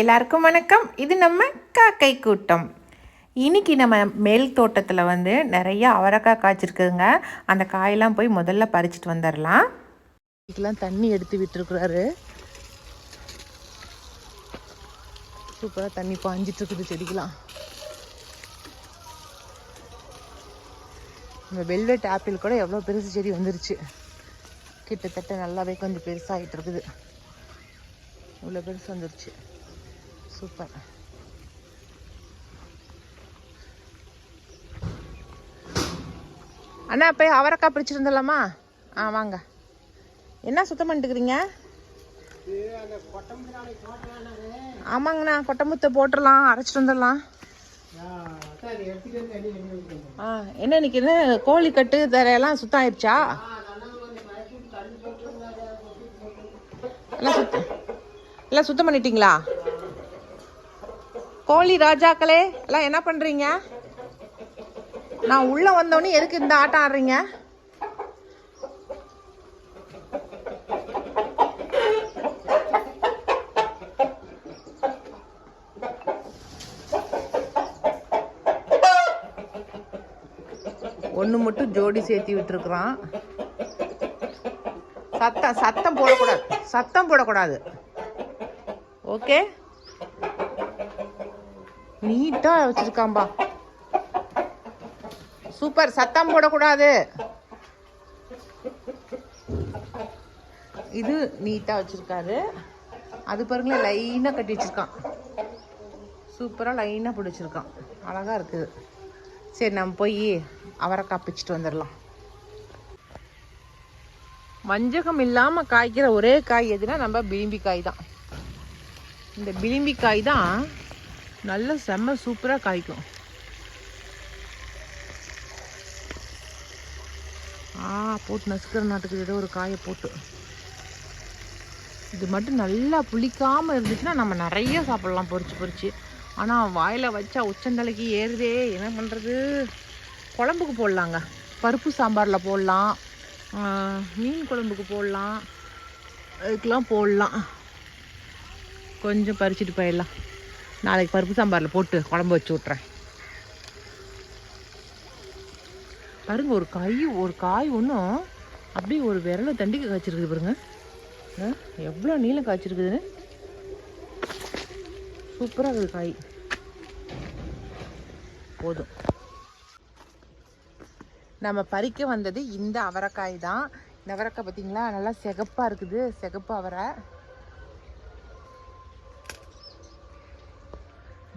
எல்லாருக்கும் வணக்கம். இது நம்ம காக்கை கூட்டம். இன்னைக்கு நம்ம மேல் தோட்டத்தில் வந்து நிறைய அவரைக்காய் காய்ச்சிருக்குதுங்க அந்த காயெல்லாம் போய் முதல்ல பறிச்சிட்டு வந்துடலாம் இதுக்கெல்லாம் தண்ணி எடுத்து விட்டுருக்குறாரு. சூப்பராக தண்ணி பாஞ்சிட்ருக்குது செடிக்கெலாம் இந்த வெல்வெட் ஆப்பிள் கூட எவ்வளோ பெருசு செடி வந்துருச்சு. கிட்டத்தட்ட நல்லாவே கொஞ்சம் பெருசாகிட்டு இருக்குது இவ்வளோ பெருசு வந்துருச்சு. சூப்பர். அண்ணா போய் அவரைக்காய் பிடிச்சிருந்தலாமா ஆ வாங்க. என்ன சுத்தம் பண்ணிட்டுக்கிறீங்க ஆமாங்கண்ணா கொட்டமுத்தை போட்டுடலாம் அரைச்சிட்டு வந்துடலாம். ஆ என்ன இன்னைக்கு கோழி கட்டு தரையெல்லாம் சுத்தம் ஆயிடுச்சா? எல்லாம் சுத்தம் எல்லாம் சுத்தம் பண்ணிட்டீங்களா? கோழி ராஜாக்களே எல்லாம் என்ன பண்ணுறீங்க நான் உள்ளே வந்தோடனே எதுக்கு இந்த ஆட்டம் ஆடுறீங்க? ஒன்று மட்டும் ஜோடி சேர்த்தி விட்டுருக்குறான். சத்தம் சத்தம் போடக்கூடாது. சத்தம் போடக்கூடாது. ஓகே? நீட்டா வச்சிருக்காம்பா. சூப்பர் சத்தம் போடக்கூடாது. இது நீட்டா வச்சிருக்காரு. அது பாருங்களேன் லைனா கட்டி வச்சிருக்கான். சூப்பரா லைனா பிடிச்சிருக்கான். அழகா இருக்குது. சரி நம்ம போய் அவரைக்காய் பிச்சுட்டு வந்துடலாம். வஞ்சகம் இல்லாம காய்க்கிற ஒரே காய் எதுனா நம்ம பிலிம்பி காய் தான். இந்த பிலிம்பி காய் தான் நல்ல செம்ம சூப்பராக காய்க்கும். ஆ போட்டு நசுக்கிற நாட்டுக்கு ஏதோ ஒரு காயை போட்டு. இது மட்டும் நல்லா புளிக்காமல் இருந்துச்சுன்னா நம்ம நிறைய சாப்பிடலாம் பொறிச்சு பொறிச்சு ஆனால் வாயில் வச்சா உச்சந்தலைக்கு ஏறுதே என்ன பண்ணுறது குழம்புக்கு போடலாங்க. பருப்பு சாம்பாரில் போடலாம். மீன் குழம்புக்கு போடலாம். இதுக்கெலாம் போடலாம். கொஞ்சம் பறிச்சுட்டு போயிடலாம். நாளைக்கு பருப்பு சாம்பாரில் போட்டு குழம்பு வச்சு விட்றேன் பாருங்க ஒரு காய் ஒரு காய் ஒன்றும் அப்படியே ஒரு விரலை தண்டிக்க காய்ச்சிருக்குது பாருங்க. ஆ, எவ்வளோ நீளம் காய்ச்சிருக்குதுன்னு. சூப்பராக இருக்குது காய். போதும். நம்ம பறிக்க வந்தது இந்த அவரைக்காய் தான். இந்த அவரைக்காய் பார்த்தீங்களா நல்லா சிகப்பாக இருக்குது. சிகப்பு அவரை.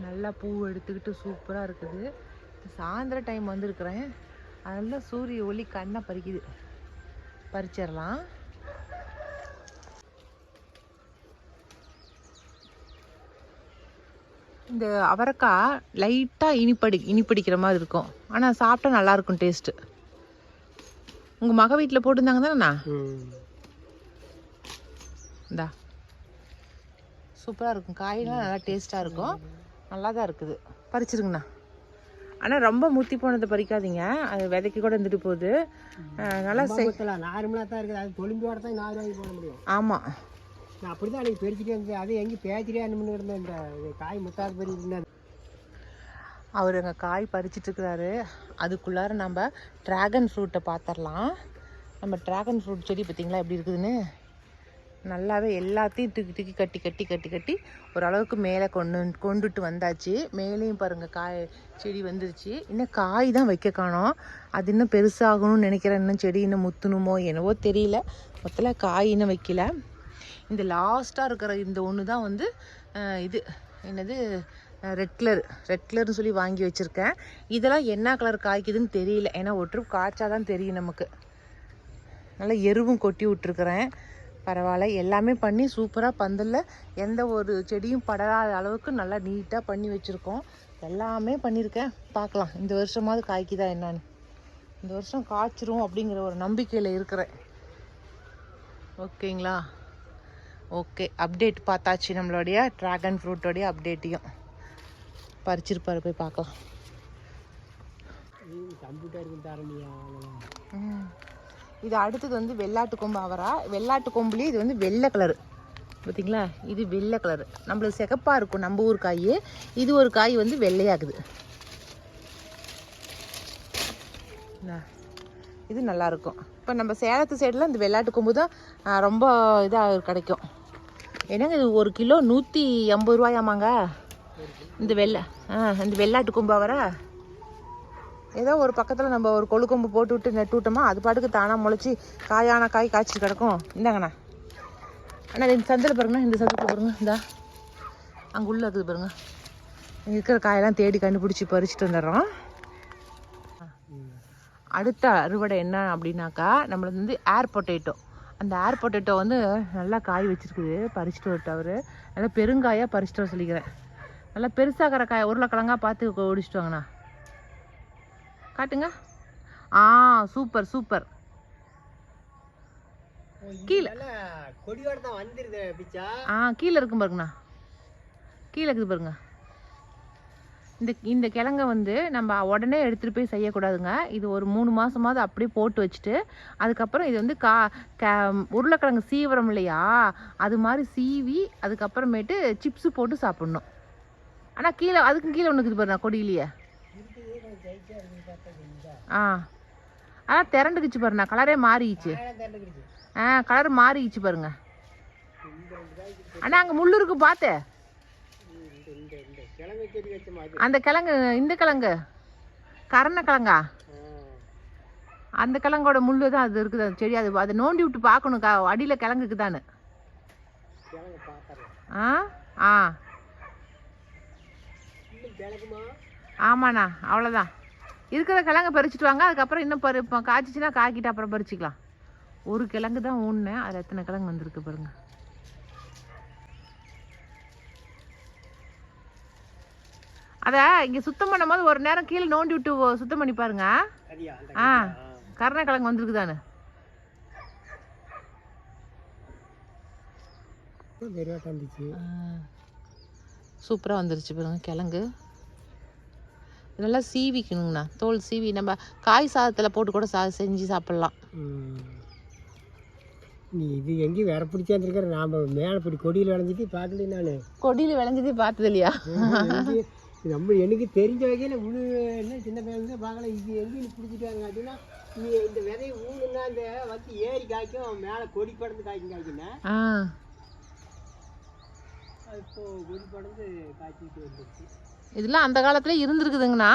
நல்லா பூ எடுத்துக்கிட்டு சூப்பராக இருக்குது. சாயந்தர டைம் வந்திருக்கிறேன். அதனால சூரிய ஒளி கண்ணை பறிக்குது. பறிச்சிடலாம். இந்த அவரைக்காய் லைட்டாக இனிப்படி இனிப்பிடிக்கிற மாதிரி இருக்கும். ஆனால் சாப்பிட்டா நல்லா இருக்கும் டேஸ்ட்டு உங்கள் மக வீட்டில் போட்டிருந்தாங்க தானேண்ணா இந்தா. சூப்பராக இருக்கும். காயெல்லாம் நல்லா டேஸ்ட்டாக இருக்கும். நல்லா தான் இருக்குது. பறிச்சிருங்கண்ணா. ஆனால் ரொம்ப முத்தி போனதை பறிக்காதீங்க. அது விதைக்கு கூட இருந்துட்டு போகுது. நல்லா செய் நார்மலாக தான் இருக்குது. அது தொழிம்போட தான் நார் வாங்கி போட முடியும். ஆமாம் நான் அப்படி தான் அன்றைக்கி பெருக்கிட்டே இருந்தேன் அது எங்கே பேச்சிட்டே அனுமதி இருந்தேன் இந்த காய் முத்தாது பெரிய அவர் அங்கே காய் பறிச்சிட்டு இருக்கிறாரு. அதுக்குள்ளார நம்ம ட்ராகன் ஃப்ரூட்டை பார்த்துடலாம் நம்ம ட்ராகன் ஃப்ரூட் செடி பார்த்தீங்களா? எப்படி இருக்குதுன்னு? நல்லாவே எல்லாத்தையும் தூக்கி தூக்கி கட்டி கட்டி கட்டி கட்டி ஓரளவுக்கு மேலே கொண்டு கொண்டுட்டு வந்தாச்சு. மேலேயும் பாருங்கள் காய் செடி வந்துருச்சு. இன்னும் காய் தான் வைக்க காணோம். அது இன்னும் பெருசாகணும்னு நினைக்கிறேன். இன்னும் செடி இன்னும் முத்துணுமோ என்னவோ தெரியல. மொத்தத்தில் காய் இன்னும் வைக்கல. இந்த லாஸ்ட்டாக இருக்கிற இந்த ஒன்று தான் வந்து இது. என்னது? ரெட் கலர் ரெட் கலர்னு சொல்லி வாங்கி வச்சுருக்கேன். இதெல்லாம் என்ன கலர் காய்க்குதுன்னு தெரியல. ஏன்னா ஒற்று காய்ச்சா தான் தெரியும் நமக்கு. நல்லா எருவும் கொட்டி விட்டுருக்குறேன். பரவாயில்ல. எல்லாமே பண்ணி சூப்பராக பந்தலில் எந்த ஒரு செடியும் படாத அளவுக்கு நல்லா நீட்டாக பண்ணி வச்சுருக்கோம். எல்லாமே பண்ணியிருக்கேன். பார்க்கலாம். இந்த வருஷமாவது காய்க்குதா என்னன்னு. இந்த வருஷம் காய்ச்சிரும் அப்படிங்கிற ஒரு நம்பிக்கையில் இருக்கிறேன். ஓகேங்களா? ஓகே. அப்டேட் பார்த்தாச்சு நம்மளுடைய ட்ராகன் ஃப்ரூட்டோடைய அப்டேட்டையும். பறிச்சிருப்பாரு. போய் பார்க்கலாம். கம்ப்யூட்டருக்கு தரணியா ம். இது அடுத்தது வந்து வெள்ளாட்டு கொம்பு அவரா? வெள்ளாட்டு கொம்புலேயே இது வந்து வெள்ளை கலரு பார்த்தீங்களா இது வெள்ளை கலரு நம்மளுக்கு சிகப்பாக இருக்கும் நம்ம ஊர் காய். இது ஒரு காய் வந்து வெள்ளையாகுது. இது நல்லாயிருக்கும் இப்போ நம்ம சேலத்து சைடில் இந்த வெள்ளாட்டு கொம்பு தான் ரொம்ப இதாக கிடைக்கும். என்னங்க இது ஒரு கிலோ நூற்றி எண்பது ரூபாயாமாங்க? இந்த வெள்ளை ஆ இந்த வெள்ளாட்டு கொம்பு அவரா? ஏதோ ஒரு பக்கத்தில் நம்ம ஒரு கொழுக்கொம்பு போட்டு விட்டு நெட்டு விட்டோமா அது பாட்டுக்கு தானாக முளைச்சி காயான காய் காய்ச்சி கிடக்கும். இந்தாங்கண்ணா. அண்ணா இந்த சந்தில் பாருங்கண்ணா இந்த சந்தில் பாருங்க இந்தா. அங்கே உள்ள இருக்குது பாருங்க. இங்க இருக்கிற காயெல்லாம் தேடி கண்டுபிடிச்சி பறிச்சுட்டு வந்துடுறோம். அடுத்த அறுவடை என்ன அப்படின்னாக்கா நம்மளுக்கு வந்து ஏர் பொட்டேட்டோ அந்த ஏர் பொட்டேட்டோ வந்து நல்லா காய் வச்சிருக்குது பறிச்சுட்டு வரட்டு அவர். நல்லா பெருங்காயாக பறிச்சுட்டு வர சொல்லிக்கிறேன். நல்லா பெருசாகிற காய் உருளைக்கிழங்கா பார்த்து ஓடிச்சிட்டு வாங்கண்ணா. காட்டுங்க. ஆ சூப்பர் சூப்பர். கீழே. கொடியோட தான் வந்துருது பிச்சா. ஆ கீழே இருக்கும் பாருங்கண்ணா. கீழே இருக்குது பாருங்க. இந்த இந்த கிழங்க வந்து நம்ம உடனே எடுத்துகிட்டு போய் செய்யக்கூடாதுங்க. இது ஒரு மூணு மாதமாவது அப்படியே போட்டு வச்சுட்டு அதுக்கப்புறம் இது வந்து கா க உருளைக்கிழங்கு சீவிரம் இல்லையா? அது மாதிரி சீவி அதுக்கப்புறமேட்டு சிப்ஸு போட்டு சாப்பிட்ணும். ஆனால் கீழே அதுக்கும் கீழே ஒன்று இருக்குது பாருங்க கொடியிலேயே. ஆ. ஆனால் திரண்டுக்குச்சு பாருண்ணா. கலரே மாறிடுச்சு. ஆ கலர் மாறிடுச்சு பாருங்க. அண்ணா அங்கே முள்ளு இருக்கு பார்த்து அந்த கிழங்கு இந்த கிழங்கு. கரண கிழங்கா? அந்த கிழங்கோட முள்ளு தான் அது இருக்குது. அந்த செடி அது அதை நோண்டி விட்டு பார்க்கணும். க அடியில் கிழங்குக்கு தானே ஆ ஆ. ஆமாண்ணா அவ்வளோதான் இருக்கிற கிழங்கு பறிச்சுட்டு வாங்க அதுக்கப்புறம் இன்னும் பறி இப்போ காய்ச்சிச்சின்னா காய்க்கிட்டு அப்புறம் பறிச்சிக்கலாம். ஒரு கிழங்கு தான் ஊன்னேன் அதில் எத்தனை கிழங்கு வந்திருக்கு பாருங்க. அதை இங்கே சுத்தம் பண்ணும்போது ஒரு நேரம் கீழே நோண்டி விட்டு ஓ- சுத்தம் பண்ணி பாருங்க. ஆ கருணக்கிழங்கு வந்திருக்குதானு சூப்பராக வந்துருச்சு பாருங்க கிழங்கு. நல்லா சீவிக்கணுங்கண்ணா. தோல் சீவி நம்ம காய் சாதத்தில் போட்டு கூட சா செஞ்சு சாப்பிட்லாம். நீ இது எங்கேயும் வேற பிடிச்சா இருந்திருக்கிற நாம மேலே இப்படி கொடியில் விளைஞ்சிட்டு பார்க்கல நான். கொடியில் விளைஞ்சதே பார்த்தது இல்லையா? நம்ம எனக்கு தெரிஞ்ச வகையில் முழு என்ன சின்ன பையன் தான் பார்க்கல. இது எங்கேயும் பிடிச்சிட்டாங்க அப்படின்னா நீ இந்த விதையை ஊனுன்னா அந்த வந்து ஏறி காய்க்கும் மேலே கொடி படந்து காய்க்கும் காய்க்குன்னா ஆ அது இப்போ கொடி படந்து காய்ச்சிட்டு வந்துருச்சு இதெல்லாம் அந்த காலத்துல இருந்திருக்குதுங்கண்ணா.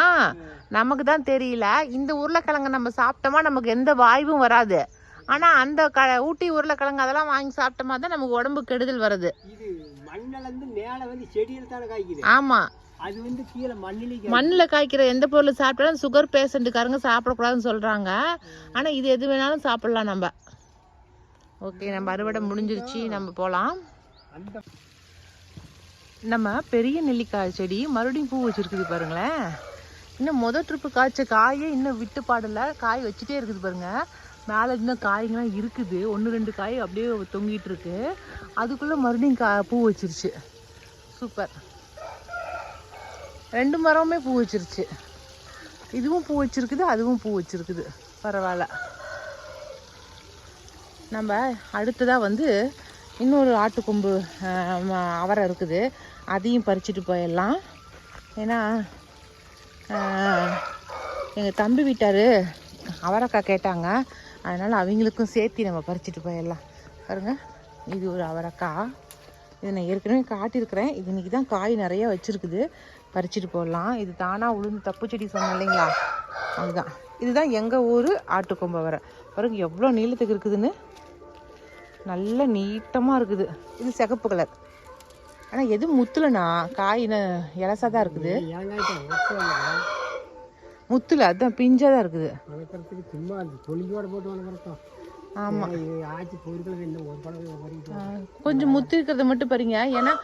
நமக்கு தான் தெரியல. இந்த உருளைக்கிழங்கு நம்ம சாப்பிட்டோமா நமக்கு எந்த வாய்வும் வராது. ஆனா அந்த க ஊட்டி உருளைக்கிழங்கு அதெல்லாம் வாங்கி சாப்பிட்டோமா தான் நமக்கு உடம்பு கெடுதல் வருது. இது மண்ணிலேருந்து மேலே வந்து செடியில் தானே காய்க்குது. ஆமா. அது வந்து கீழே மண்ணிலே மண்ணில் காய்க்கிற எந்த பொருள் சாப்பிட்டாலும் சுகர் பேஷண்ட்டுக்காரங்க சாப்பிடக்கூடாதுன்னு சொல்றாங்க. ஆனா இது எது வேணாலும் சாப்பிடலாம் நம்ம. ஓகே நம்ம அறுவடை முடிஞ்சிருச்சு. நம்ம போகலாம் அந்த நம்ம பெரிய நெல்லிக்காய் செடி மறுபடியும் பூ வச்சுருக்குது பாருங்களேன். இன்னும் மொதல் ட்ரிப்பு காய்ச்ச காயே இன்னும் விட்டு பாடலை. காய் வச்சுட்டே இருக்குது பாருங்கள் மேலே இன்னும் காய்ங்களாம் இருக்குது. ஒன்று ரெண்டு காய் அப்படியே தொங்கிட்டு இருக்கு. அதுக்குள்ளே மறுபடியும் கா பூ வச்சிருச்சு. சூப்பர் ரெண்டு மரமுமே பூ வச்சிருச்சு. இதுவும் பூ வச்சிருக்குது அதுவும் பூ வச்சிருக்குது. பரவாயில்ல. நம்ம அடுத்ததாக வந்து இன்னொரு ஆட்டுக்கொம்பு அவரை இருக்குது. அதையும் பறிச்சுட்டு போயிடலாம். ஏன்னா எங்கள் தம்பி வீட்டார் அவரைக்காய் கேட்டாங்க. அதனால் அவங்களுக்கும் சேர்த்து நம்ம பறிச்சுட்டு போயிடலாம். பாருங்க இது ஒரு அவரைக்காய் இது நான் ஏற்கனவே காட்டியிருக்கிறேன். இது இன்றைக்கி தான் காய் நிறைய வச்சுருக்குது. பறிச்சுட்டு போடலாம். இது தானாக உளுந்து தப்பு செடி சொன்னேன் இல்லைங்களா? அதுதான். இதுதான் எங்கள் ஊர் ஆட்டுக்கொம்பு வர பாருங்க எவ்வளோ நீளத்துக்கு இருக்குதுன்னு. நல்ல நீட்டமாக இருக்குது. இது சிகப்பு கலர் ஆனால் எது முத்துலனா? காயின இலசா தான் இருக்குது. முத்துல அதுதான் பிஞ்சாக தான் இருக்குது. ஆமாம் கொஞ்சம் முத்து இருக்கிறத மட்டும் பாருங்க ஏன்னா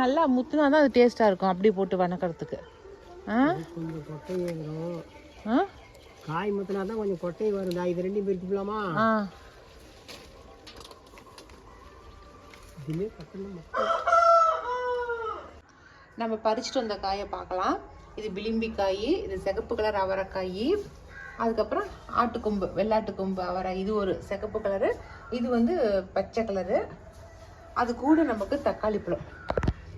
நல்லா முத்துனா தான் அது டேஸ்ட்டாக இருக்கும். அப்படியே போட்டு வணக்கிறதுக்கு. ஆ? கொஞ்சம் கொட்டை வரும் ஆ? காய் முத்தினா தான் கொஞ்சம் கொட்டை வரும் இது ரெண்டையும் பிரிச்சு நம்ம பறிச்சுட்டு வந்த காயை பார்க்கலாம். இது பிலிம்பி காய் இது சிகப்பு கலர் அவரைக்காய் அதுக்கப்புறம் ஆட்டுக்கொம்பு வெள்ளாட்டு கொம்பு அவரை. இது ஒரு சிகப்பு கலரு இது வந்து பச்சை கலரு. அது கூட நமக்கு தக்காளி பழம்.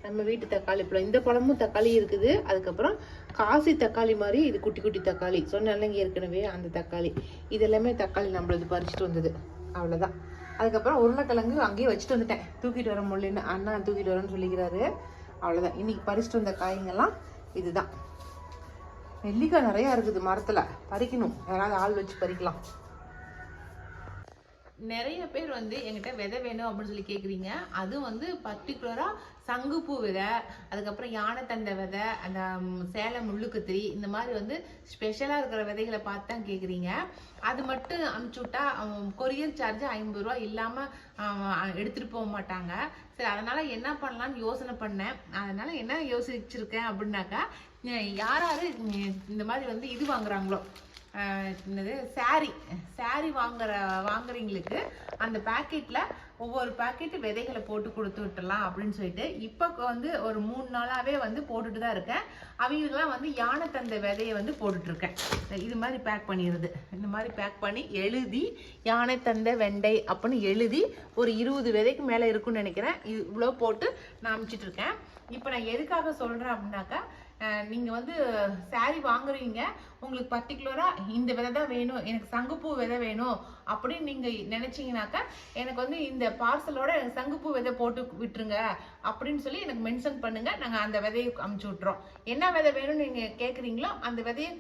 நம்ம வீட்டு தக்காளி பழம். இந்த பழமும் தக்காளி இருக்குது. அதுக்கப்புறம் காசி தக்காளி மாதிரி இது குட்டி குட்டி தக்காளி. சொன்னாலங்க ஏற்கனவே அந்த தக்காளி. இது எல்லாமே தக்காளி நம்மளது பறிச்சுட்டு வந்தது. அவ்வளோதான் அதுக்கப்புறம் உருளைக்கிழங்கு அங்கேயே வச்சுட்டு வந்துட்டேன். தூக்கிட்டு வர முடியலன்னு அண்ணா தூக்கிட்டு வரேன்னு சொல்லிக்கிறாரு. அவ்வளோதான் இன்னைக்கு பறிச்சுட்டு வந்த காய்ங்கெல்லாம் இதுதான். நெல்லிக்காய் நிறையா இருக்குது மரத்தில். பறிக்கணும். யாராவது ஆள் வச்சு பறிக்கலாம். நிறைய பேர் வந்து எங்கிட்ட விதை வேணும் அப்படின்னு சொல்லி கேட்குறீங்க அதுவும் வந்து பர்டிகுலராக சங்குப்பூ விதை அதுக்கப்புறம் யானை தண்டை விதை அந்த சேலம் முள்ளுக்குத்திரி இந்த மாதிரி வந்து ஸ்பெஷலாக இருக்கிற விதைகளை பார்த்து தான் கேட்குறீங்க அது மட்டும் அனுப்பிச்சி விட்டா கொரியர் சார்ஜ் ஐம்பது ரூபா இல்லாமல் எடுத்துகிட்டு போக மாட்டாங்க. சரி அதனால் என்ன பண்ணலாம்னு யோசனை பண்ணேன். அதனால் என்ன யோசிச்சிருக்கேன் அப்படின்னாக்கா யார் யார் இந்த மாதிரி வந்து இது வாங்குறாங்களோ என்னது? சாரி சாரி வாங்குற வாங்குறவங்களுக்கு அந்த பேக்கெட்டில் ஒவ்வொரு பேக்கெட்டு விதைகளை போட்டு கொடுத்து விட்டுலாம் அப்படின்னு சொல்லிட்டு இப்போ வந்து ஒரு மூணு நாளாகவே வந்து போட்டுட்டு தான் இருக்கேன். அவங்களுக்குலாம் வந்து யானை தந்த விதையை வந்து போட்டுட்ருக்கேன் இது மாதிரி பேக் பண்ணிடுது இந்த மாதிரி பேக் பண்ணி எழுதி யானை தந்த வெண்டை அப்படின்னு எழுதி ஒரு இருபது விதைக்கு மேலே இருக்கும்னு நினைக்கிறேன். இது இவ்வளோ போட்டு நான் அனுப்பிச்சிட்டு இருக்கேன். இப்போ நான் எதுக்காக சொல்கிறேன் அப்படின்னாக்கா நீங்கள் வந்து சாரி வாங்குறீங்க. உங்களுக்கு பர்டிகுலராக இந்த விதை தான் வேணும் எனக்கு சங்குப்பூ விதை வேணும் அப்படின்னு நீங்கள் நினைச்சீங்கனாக்கா எனக்கு வந்து இந்த பார்சலோட எனக்கு சங்குப்பூ விதை போட்டு விட்டுருங்க அப்படின்னு சொல்லி எனக்கு மென்ஷன் பண்ணுங்கள் நாங்கள் அந்த விதையை அமுச்சு விட்றோம் என்ன விதை வேணும்னு நீங்கள் கேட்குறீங்களோ அந்த விதையை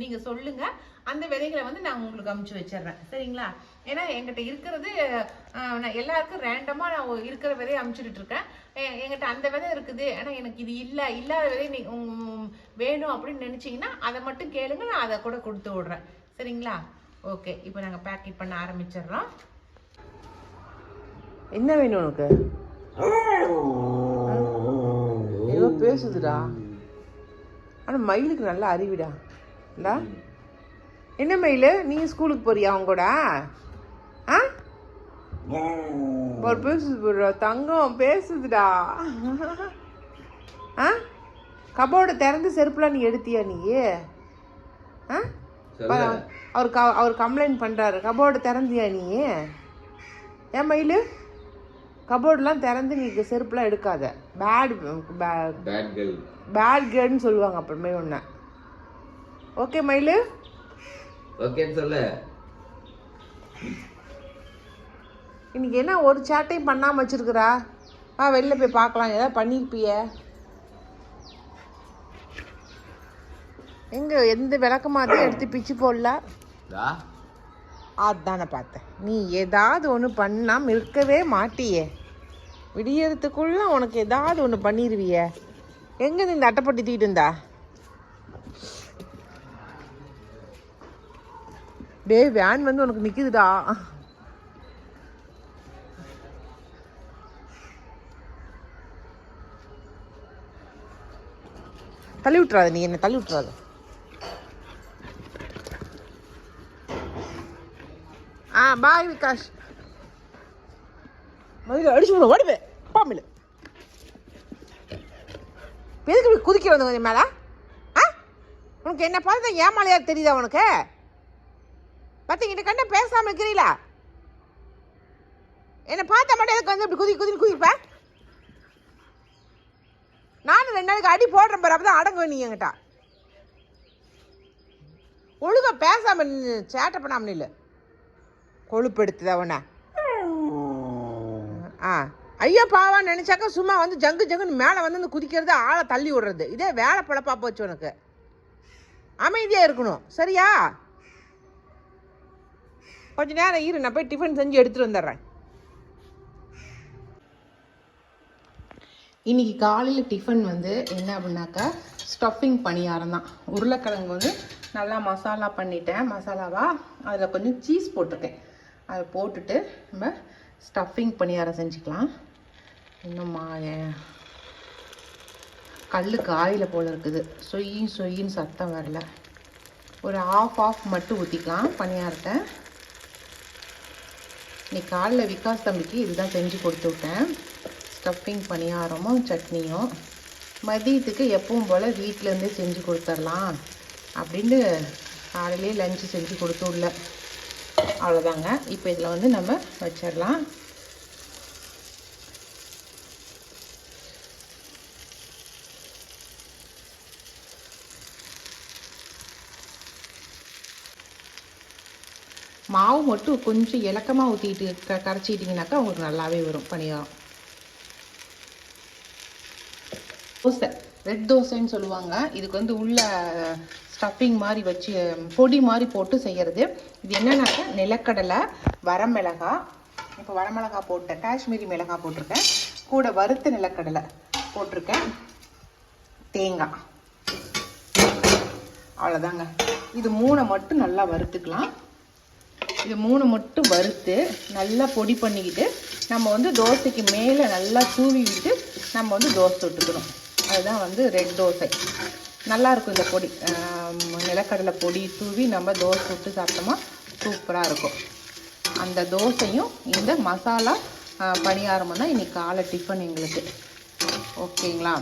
நீங்கள் சொல்லுங்கள் அந்த விதைகளை வந்து நான் உங்களுக்கு அமுச்சு வச்சிடுறேன். சரிங்களா? ஏன்னா என்கிட்ட இருக்கிறது நான் எல்லாருக்கும் ரேண்டமாக நான் இருக்கிற விதையை அமுச்சுட்டு இருக்கேன். எங்கிட்ட என்கிட்ட அந்த விதை இருக்குது. ஆனால் எனக்கு இது இல்லை. இல்லாத விதை நீ வேணும் அப்படின்னு நினைச்சீங்கன்னா அதை மட்டும் கேளுங்க நான் அதை கூட கொடுத்து விடுறேன். சரிங்களா? ஓகே இப்போ நாங்க பேக்கெட் பண்ண ஆரம்பிச்சிடுறோம். என்ன வேணும் உனக்கு? ஏதோ பேசுதுடா. ஆனா மயிலுக்கு நல்லா அறிவிடா. இல்ல என்ன மயில்? நீங்கள் ஸ்கூலுக்கு போறியா அவங்க கூட? ஆ? பேசுது தங்கம் பேசுதுடா. ஆ? கபோர்டை திறந்து செருப்புலாம் நீ எடுத்தியா நீ? ஆ? அவர் க அவர் கம்ப்ளைண்ட் பண்ணுறாரு கபோர்டு திறந்தியா நீ? ஏன் மயில்? கபோர்டெலாம் திறந்து நீ செருப்புலாம் எடுக்காத. பேட் பேட் கேர்ள்னு சொல்லுவாங்க அப்புறமே ஒன்று ஓகே மயில்? ஓகேன்னு சொல்லு. இன்னைக்கு என்ன ஒரு சேட்டையும் பண்ணாமல் வச்சிருக்கிறா? வா வெளில போய் பார்க்கலாம். ஏதாவது பண்ணியிருப்பிய எங்க எந்த விளக்கமாத்தையும் எடுத்து பிச்சு போடல. டா அதானே பார்த்தேன். நீ ஏதாவது ஒன்று பண்ணாமல் இருக்கவே மாட்டியே. விடியறதுக்குள்ள உனக்கு ஏதாவது ஒன்று பண்ணிடுவியே எங்க இந்த அட்டைப்பட்டி தூக்கிட்டு இருந்தா டேய் வேன் வந்து உனக்கு நிக்குதுடா. தள்ளி விட்டுறாத நீ என்ன தள்ளி விட்டுறாத? பாய் விகாஷ். மதுரை அடிச்சு விடு ஓடிவே பாம்பில் எதுக்கு இப்படி குதிக்க வந்து கொஞ்சம் மேலே? ஆ? உனக்கு என்ன பார்த்தா ஏமாலையா தெரியுதா உனக்கு? பார்த்தீங்கிட்ட கண்ண பேசாமல் இருக்கிறீங்களா என்னை பார்த்தா மட்டும் எதுக்கு வந்து இப்படி குதி குதி குதிப்பேன் நானும் ரெண்டு நாளைக்கு அடி போடுறேன் பாரு அப்பதான் அடங்குவேன் நீ என்கிட்ட. ஒழுங்கா பேசாமல் சேட்டை பண்ணாமல் இல்லை கொழுப்படுத்துது அவனை ஆ. ஐயா பாவா நினச்சாக்கா சும்மா வந்து ஜங்கு ஜங்குன்னு மேலே வந்து அந்த குதிக்கிறது ஆளை தள்ளி விடுறது. இதே வேலை பழப்பா போச்சு உனக்கு. அமைதியாக இருக்கணும். சரியா? கொஞ்ச நேரம் இரு நான் போய் டிஃபன் செஞ்சு எடுத்துட்டு வந்துடுறேன். இன்னைக்கு காலையில் டிஃபன் வந்து என்ன அப்படின்னாக்கா ஸ்டஃபிங் பணியாரம் தான். உருளைக்கிழங்கு வந்து நல்லா மசாலா பண்ணிட்டேன் மசாலாவா? அதில் கொஞ்சம் சீஸ் போட்டிருக்கேன். அதை போட்டுட்டு நம்ம ஸ்டஃபிங் பணியாரம் செஞ்சுக்கலாம். இன்னும்மா கல் காயில் போல் இருக்குது. சொய்யும் சொய்யின்னு சத்தம் வரல. ஒரு ஆஃப் ஆஃப் மட்டும் ஊற்றிக்கலாம் பணியாரத்தை. இன்னைக்கு காலைல விகாஸ் தம்பிக்கு இதுதான் செஞ்சு கொடுத்து விட்டேன். ஸ்டஃபிங் பணியாரமும் சட்னியும். மதியத்துக்கு எப்பவும் போல் வீட்டிலேருந்தே செஞ்சு கொடுத்துர்லாம் அப்படின்னு காலையிலேயே லஞ்சு செஞ்சு கொடுத்து விடல அவ்வளோதாங்க இப்போ இதில் வந்து நம்ம வச்சிடலாம். மாவு மட்டும் கொஞ்சம் இலக்கமாக ஊற்றிட்டு க கரைச்சிட்டிங்கனாக்கா உங்களுக்கு நல்லாவே வரும் பணியாரம் தோசை. ரெட் தோசைன்னு சொல்லுவாங்க. இதுக்கு வந்து உள்ள ஸ்டஃபிங் மாதிரி வச்சு பொடி மாதிரி போட்டு செய்கிறது இது என்னன்னாக்கா நிலக்கடலை வரமிளகா இப்போ வரமிளகா போட்டேன் காஷ்மீரி மிளகாய் போட்டிருக்கேன். கூட வறுத்த நிலக்கடலை போட்டிருக்கேன். தேங்காய். அவ்வளோதாங்க. இது மூணை மட்டும் நல்லா வறுத்துக்கலாம். இது மூணு மட்டும் வறுத்து நல்லா பொடி பண்ணிக்கிட்டு நம்ம வந்து தோசைக்கு மேலே நல்லா தூவி விட்டு நம்ம வந்து தோசை தொட்டுக்கணும். அதுதான் வந்து ரெட் தோசை. நல்லாயிருக்கும் இந்த பொடி. நிலக்கடலை பொடி தூவி நம்ம தோசை சுட்டு சாப்பிட்டோமா சூப்பராக இருக்கும். அந்த தோசையும் இந்த மசாலா பணியாரமும் தான் இன்றைக்கி காலை டிஃபன் எங்களுக்கு. ஓகேங்களா?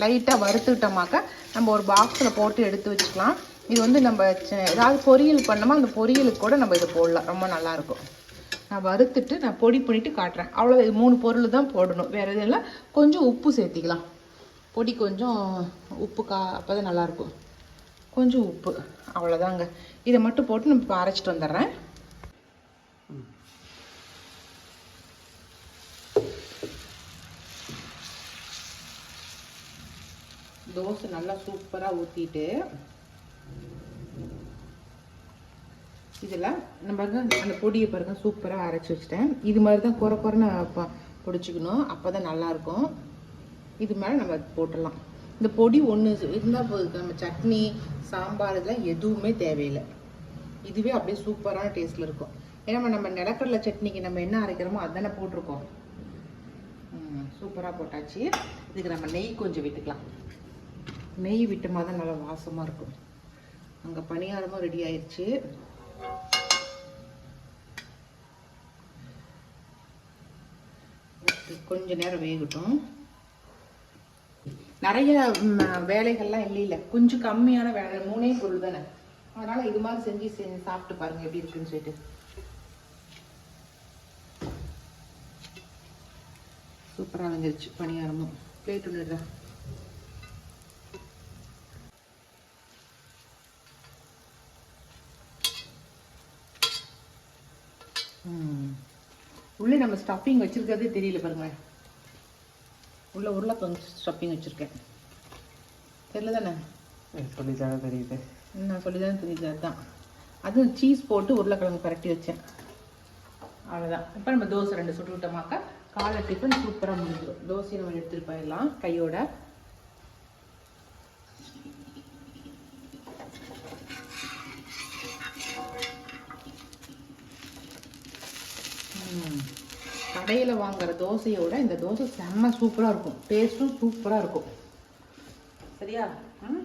லைட்டாக வறுத்துக்கிட்டோமாக்க நம்ம ஒரு பாக்ஸில் போட்டு எடுத்து வச்சுக்கலாம். இது வந்து நம்ம ஏதாவது பொரியல் பண்ணோமா அந்த பொரியலுக்கு கூட நம்ம இதை போடலாம். ரொம்ப நல்லாயிருக்கும் நான் வறுத்துட்டு நான் பொடி பண்ணிவிட்டு காட்டுறேன். அவ்வளோ இது மூணு பொருள் தான் போடணும். வேறு எதுவும் இல்லை. கொஞ்சம் உப்பு சேர்த்திக்கலாம். பொடி கொஞ்சம் உப்பு கா அப்போ தான் நல்லாயிருக்கும் கொஞ்சம் உப்பு. அவ்வளோதாங்க இதை மட்டும் போட்டு நம்ம இப்போ அரைச்சிட்டு வந்துடுறேன். தோசை நல்லா சூப்பராக ஊற்றிட்டு இதில் நம்ம அந்த பொடியை பாருங்கள் சூப்பராக அரைச்சி வச்சிட்டேன். இது மாதிரி தான் குறை குறைன்னு ப பொடிச்சுக்கணும். அப்போ தான் நல்லாயிருக்கும் இது மேலே நம்ம போட்டுடலாம். இந்த பொடி ஒன்று இருந்தால் போதும். நம்ம சட்னி சாம்பார் இதெல்லாம் எதுவுமே தேவையில்லை. இதுவே அப்படியே சூப்பரான டேஸ்ட்டில் இருக்கும். ஏன்னா நம்ம நிலக்கடலை சட்னிக்கு நம்ம என்ன அரைக்கிறோமோ அதானே போட்டிருக்கோம். சூப்பராக போட்டாச்சு. இதுக்கு நம்ம நெய் கொஞ்சம் விட்டுக்கலாம். நெய் விட்டோமா தான் நல்லா வாசமாக இருக்கும். அங்கே பணியாரமும் ரெடி ஆயிடுச்சு கொஞ்ச நேரம் வேகட்டும். நிறைய வேலைகள்லாம் இல்லை இல்லை. கொஞ்சம் கம்மியான வேலை. மூணே பொருள் தானே. அதனால இது மாதிரி செஞ்சு சாப்பிட்டு பாருங்க எப்படி இருக்குன்னு சொல்லிட்டு. சூப்பராக வந்துருச்சு பணியாரமும். பிளேட் ஒன்று ம். உள்ளே நம்ம ஸ்டஃபிங் வச்சிருக்கிறதே தெரியல பாருங்க உள்ள உருளைக்கிழங்கு ஸ்டஃபிங் வச்சிருக்கேன். தெரியல தானே சொல்லி தானே தெரியுது நான் சொல்லி தான் தெரியுது அதுதான் அதுவும் சீஸ் போட்டு உருளைக்கிழங்கு பரட்டி வச்சேன். அவ்வளோதான் இப்போ நம்ம தோசை ரெண்டு சுட்டு விட்டோமாக்கா காலை டிஃபன் சூப்பராக முடிஞ்சிடும். தோசையை நம்ம எடுத்துகிட்டு போயிடலாம் கையோட. கடையில் வாங்குற தோசையோட இந்த தோசை செம்ம சூப்பராக இருக்கும். டேஸ்ட்டும் சூப்பராக இருக்கும். சரியா? ம்?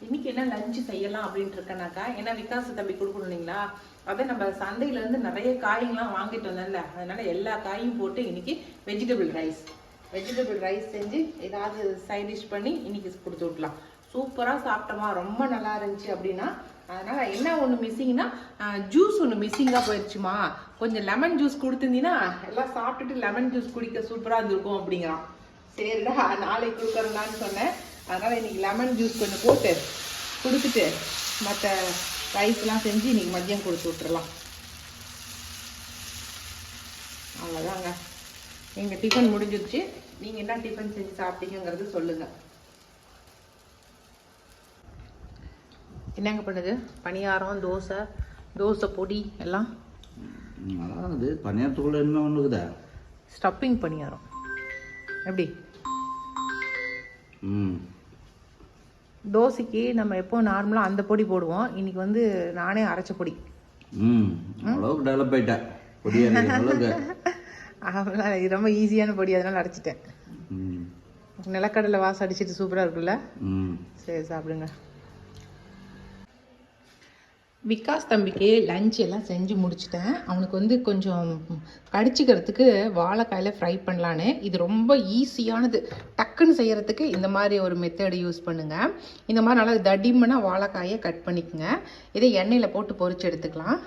இன்னைக்கு என்ன லஞ்சு செய்யலாம் அப்படின்ட்டு இருக்கேனாக்கா ஏன்னா விகாச தம்பி கொடுக்கணும் இல்லைங்களா? அதை நம்ம சந்தையில இருந்து நிறைய காய்கள்லாம் வாங்கிட்டு வந்தோம்ல அதனால எல்லா காயும் போட்டு இன்னைக்கு வெஜிடபிள் ரைஸ் வெஜிடபிள் ரைஸ் செஞ்சு ஏதாவது சைட் டிஷ் பண்ணி இன்னைக்கு கொடுத்து விட்லாம் சூப்பராக சாப்பிட்டோமா? ரொம்ப நல்லா இருந்துச்சு அப்படின்னா அதனால் என்ன ஒன்று மிஸ்ஸிங்னா ஜூஸ் ஒன்று மிஸ்ஸிங்காக போயிடுச்சுமா. கொஞ்சம் லெமன் ஜூஸ் கொடுத்துருந்தீங்கன்னா எல்லாம் சாப்பிட்டுட்டு லெமன் ஜூஸ் குடிக்க சூப்பராக இருந்திருக்கும் அப்படிங்கிறான். சரிடா நாளைக்கு கொடுக்குறேன்டான்னு சொன்னேன். அதனால் இன்றைக்கி லெமன் ஜூஸ் கொஞ்சம் போட்டு கொடுத்துட்டு மற்ற ரைஸ்லாம் செஞ்சு இன்றைக்கி மதியம் கொடுத்து விட்டுறலாம். அவ்வளோதாங்க எங்கள் டிஃபன் முடிஞ்சிருச்சு. நீங்கள் என்ன டிஃபன் செஞ்சு சாப்பிட்டீங்கிறது சொல்லுங்கள் என்னங்க பண்ணுது? பணியாரம் தோசை தோசை பொடி எல்லாம்? நல்லா இருக்குது. பணியாரத்துக்குள்ள என்ன ஒன்று இருக்குதா ஸ்டப்பிங் பணியாரம். எப்படி? ம். தோசைக்கு நம்ம எப்போ நார்மலாக அந்த பொடி போடுவோம். இன்னைக்கு வந்து நானே அரைச்ச பொடி. ம். அளவுக்கு டெவலப் ஆயிட்டேன் பொடியா அளவுக்கு. அதனால இது ரொம்ப ஈஸியான பொடி அதனால அரைச்சிட்டேன். ம். நிலக்கடலை வாசம் அடிச்சிட்டு சூப்பராக இருக்குல்ல ம். சரி சாப்பிடுங்க. விகாஸ் தம்பிக்கு லஞ்ச் எல்லாம் செஞ்சு முடிச்சிட்டேன். அவனுக்கு வந்து கொஞ்சம் கடிச்சிக்கிறதுக்கு வாழைக்காயில் ஃப்ரை பண்ணலான்னு. இது ரொம்ப ஈஸியானது டக்குன்னு செய்கிறதுக்கு இந்த மாதிரி ஒரு மெத்தடு யூஸ் பண்ணுங்கள் இந்த மாதிரி நல்லா தடிமனாக வாழைக்காயை கட் பண்ணிக்கோங்க. இதை எண்ணெயில் போட்டு பொறிச்சு எடுத்துக்கலாம்.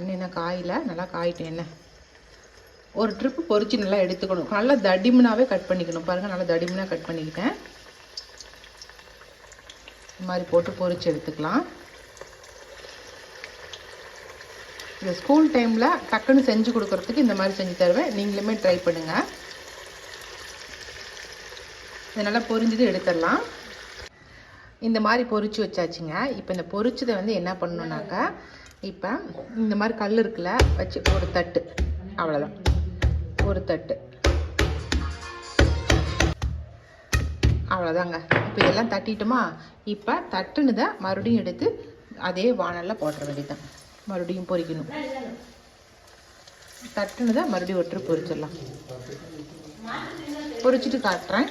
எண்ணெய்னா காயில்? நல்லா காயிட்டு எண்ணெய். ஒரு ட்ரிப்பு பொறிச்சு நல்லா எடுத்துக்கணும். நல்லா தடிமனாகவே கட் பண்ணிக்கணும். பாருங்கள் நல்லா தடிமனாக கட் பண்ணிக்கிட்டேன். இந்த மாதிரி போட்டு பொறிச்சு எடுத்துக்கலாம். இந்த ஸ்கூல் டைமில் டக்குன்னு செஞ்சு கொடுக்கறதுக்கு இந்த மாதிரி செஞ்சு தருவேன். நீங்களுமே ட்ரை பண்ணுங்கள் இது நல்லா பொரிஞ்சது எடுத்துடலாம். இந்த மாதிரி பொறிச்சு வச்சாச்சுங்க. இப்போ இந்த பொரிச்சதை வந்து என்ன பண்ணணுன்னாக்கா இப்போ இந்த மாதிரி கல் இருக்குல்ல வச்சு ஒரு தட்டு. அவ்வளோதான் ஒரு தட்டு. அவ்வளோதாங்க இப்போ இதெல்லாம் தட்டிட்டோமா? இப்போ தட்டுனதை மறுபடியும் எடுத்து அதே வானலில் போட்டுற வேண்டியதுதான். மறுபடியும் பொரிக்கணும் தட்டுனதை மறுபடியும் ஒற்று பொறிச்சிடலாம். பொரிச்சிட்டு காட்டுறேன்.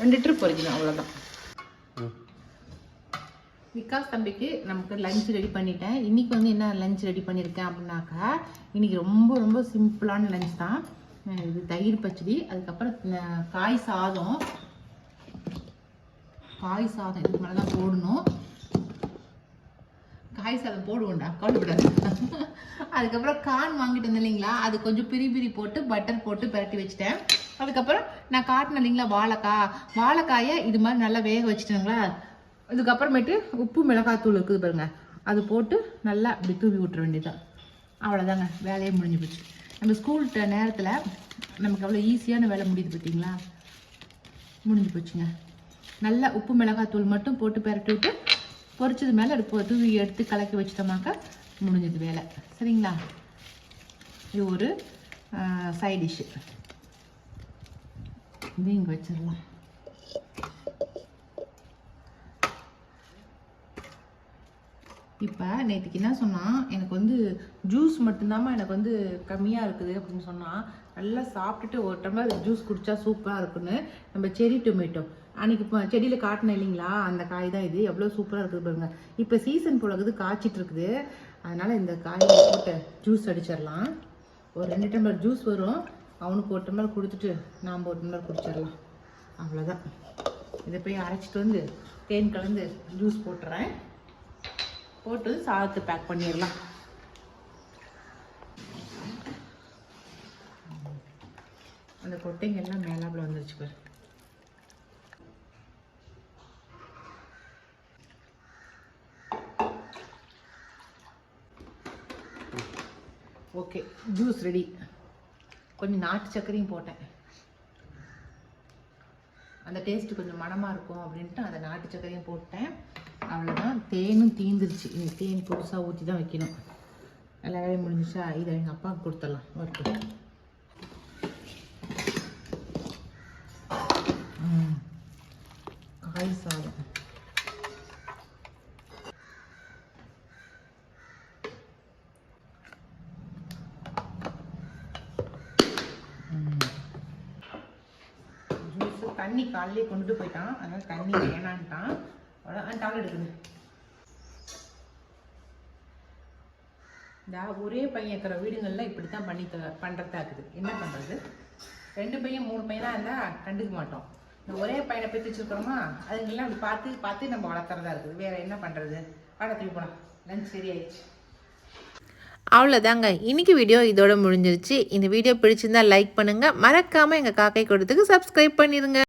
ரெண்டு ட்ரிப் பொறிக்கணும் அவ்வளோதான் விகாஸ் தம்பிக்கு நமக்கு லஞ்ச் ரெடி பண்ணிட்டேன். இன்னைக்கு வந்து என்ன லஞ்ச் ரெடி பண்ணியிருக்கேன் அப்படின்னாக்கா இன்றைக்கி ரொம்ப ரொம்ப சிம்பிளான லஞ்ச் தான். இது தயிர் பச்சடி அதுக்கப்புறம் காய் சாதம். காய் சாதம் இதுக்கு மேலே தான் போடணும். காய் சாதம் போடுவோம்டா கவலைப்படாது அதுக்கப்புறம் கார்ன் வாங்கிட்டு வந்தேன் இல்லைங்களா? அது கொஞ்சம் பிரி பிரி போட்டு பட்டர் போட்டு பிரட்டி வச்சுட்டேன். அதுக்கப்புறம் நான் காட்டினேன் இல்லைங்களா வாழைக்காய். வாழைக்காயை இது மாதிரி நல்லா வேக வச்சுட்டேங்களா? இதுக்கப்புறமேட்டு உப்பு மிளகாத்தூள் இருக்குது பாருங்க. அது போட்டு நல்லா அப்படி தூவி விட்டுற வேண்டியதான் அவ்வளோதாங்க வேலையே முடிஞ்சு போச்சு. நம்ம ஸ்கூல் நேரத்தில் நமக்கு அவ்வளோ ஈஸியான வேலை முடியுது பார்த்தீங்களா முடிஞ்சு போச்சுங்க. நல்லா உப்பு மிளகாத்தூள் மட்டும் போட்டு பரட்டி விட்டு பொரிச்சது மேலே எடுப்பு தூவி எடுத்து கலக்கி வச்சிட்டோமாக்கா முடிஞ்சது வேலை. சரிங்களா? இது ஒரு சைட் டிஷ்ஷு இது இங்கே வச்சிடலாம். இப்போ நேற்றுக்கு என்ன சொன்னால் எனக்கு வந்து ஜூஸ் மட்டும்தாம்மா எனக்கு வந்து கம்மியாக இருக்குது அப்படின்னு சொன்னால் நல்லா சாப்பிட்டுட்டு ஒரு டம்ளர் ஜூஸ் குடித்தா சூப்பராக இருக்குன்னு நம்ம செரி டொமேட்டோ அன்னைக்கு இப்போ செடியில் காட்டினேன் இல்லைங்களா? அந்த காய் தான் இது. எவ்வளோ சூப்பராக இருக்குது பாருங்க. இப்போ சீசன் போலக்குது காய்ச்சிட்டு இருக்குது அதனால் இந்த காயை போட்டு ஜூஸ் அடிச்சிடலாம். ஒரு ரெண்டு டம்ளர் ஜூஸ் வரும். அவனுக்கு ஒரு டம்ளர் கொடுத்துட்டு நாம் ஒரு டம்ளர் குடிச்சிடலாம். அவ்வளோதான் இதை போய் அரைச்சிட்டு வந்து தேன் கலந்து ஜூஸ் போட்டுறேன். போட்டு சாதத்தை பேக் பண்ணிடலாம். அந்த கொட்டைங்க எல்லாம் மேலாப்புல வந்துருச்சு பாரு. ஓகே ஜூஸ் ரெடி கொஞ்சம் நாட்டு சர்க்கரையும் போட்டேன். அந்த டேஸ்ட்டு கொஞ்சம் மனமாக இருக்கும் அப்படின்ட்டு அந்த நாட்டு சர்க்கரையும் போட்டேன். அவ்வளோதான் தேனும் தீந்துருச்சு. இனி தேன் புதுசாக ஊற்றி தான் வைக்கணும். எல்லா வேலையும் முடிஞ்சிச்சா? இதை எங்கள் அப்பாவுக்கு கொடுத்துடலாம். ஓகே. காய் சாதம் ஜூஸு தண்ணி காலையிலே கொண்டுட்டு போயிட்டான். அதனால தண்ணி வேணான்ட்டான். டவல் எடுக்குது இந்த ஒரே பையன் இருக்கிற வீடுங்களில் இப்படி தான் பண்ணி த பண்ணுறதா இருக்குது. என்ன பண்ணுறது ரெண்டு பையன் மூணு பையனாக இருந்தால் கண்டுக்க மாட்டோம். இந்த ஒரே பையனை பற்றி வச்சுருக்கிறோமா? அதுங்கெல்லாம் அப்படி பார்த்து பார்த்து நம்ம வளர்த்துறதா இருக்குது. வேறு என்ன பண்ணுறது வாடகை தூக்கி போகலாம் லஞ்ச் சரி ஆயிடுச்சு. அவ்வளோதாங்க இன்னைக்கு வீடியோ இதோட முடிஞ்சிருச்சு. இந்த வீடியோ பிடிச்சிருந்தா லைக் பண்ணுங்கள் மறக்காமல் எங்கள் காக்கை கொடுத்துக்கு சப்ஸ்கிரைப் பண்ணிடுங்க